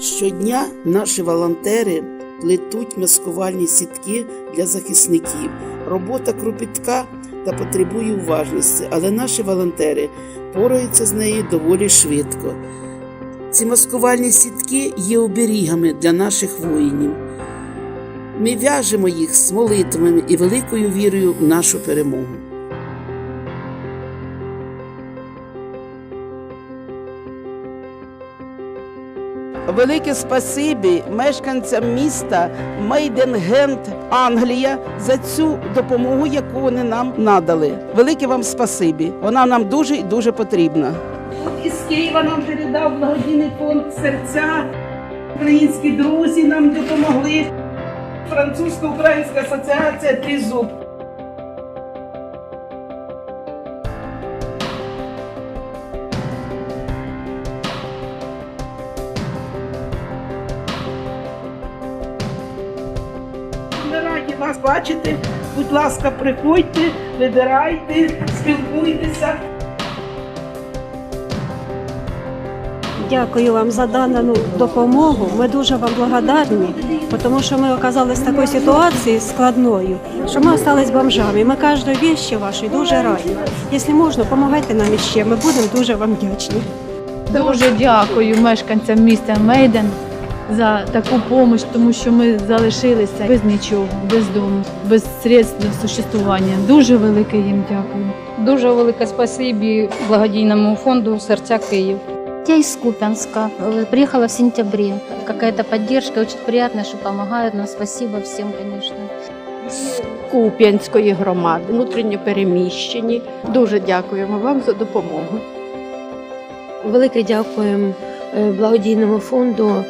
Щодня наші волонтери плетуть маскувальні сітки для захисників. Робота кропітка та потребує уважності, але наші волонтери пораються з нею доволі швидко. Ці маскувальні сітки є оберігами для наших воїнів. Ми в'яжемо їх з молитвами і великою вірою в нашу перемогу. Велике спасибі мешканцям міста Мейденгенд, Англія за цю допомогу, яку вони нам надали. Велике вам спасибі. Вона нам дуже і дуже потрібна. От із Києва нам передав благодійний фонд серця. Українські друзі нам допомогли. Французько-українська асоціація Трізуб. Раді вас бачити. Будь ласка, приходьте, вибирайте, спілкуйтеся. Дякую вам за дану допомогу. Ми дуже вам благодарні, тому що ми оказалися в такій ситуації складною, що ми остались бомжами. Ми кожної віщі вашої дуже раді. Якщо можна, допомагайте нам іще. Ми будемо дуже вам вдячні. Дуже дякую мешканцям міста Мейден за таку допомогу, тому що ми залишилися без нічого, без дому, без средств для существування. Дуже велике їм дякую. Дуже велике спасибі благодійному фонду Серця Київ. Я из Купянска. Э, Приехала в сентябре. Какая-то поддержка, очень приятно, что помогают нам. Спасибо всем, конечно. з Куп'янської громади, внутрішньо переміщені. Дуже дякуємо вам за допомогу. Велике дякуємо е, благодійному фонду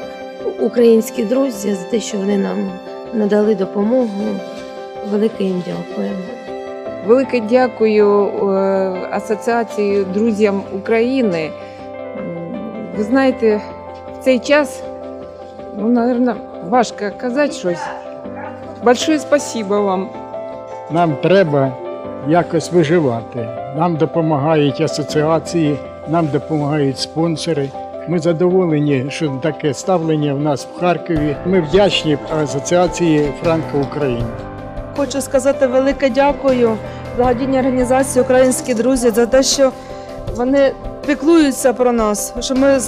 Українські друзі за те, що вони нам надали допомогу. Велике їм дякуємо. Велике дякую е, Асоціації друзям України. Ви знаєте, в цей час, ну, напевно, важко казати щось. Большое спасибо вам. Нам треба якось виживати. Нам допомагають асоціації, нам допомагають спонсори. Ми задоволені, що таке ставлення в нас в Харкові. Ми вдячні асоціації Франко України. Хочу сказати велике дякую благодійній організації Українські друзі за те, що вони піклуються про нас, що ми е,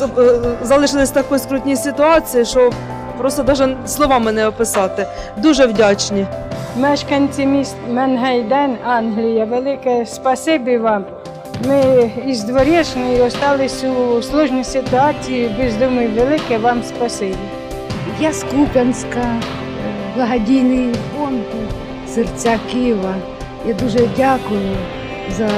залишились в такій скрутній ситуації, що просто навіть словами не описати. Дуже вдячні. Мешканці міст Менгейден, Англія, велике спасибі вам. Ми із дворішньої залишилися у сложній ситуації, без дому велике вам спасибі. Я з Куп'янська, е, благодійний фонд Серця Києва. Я дуже дякую за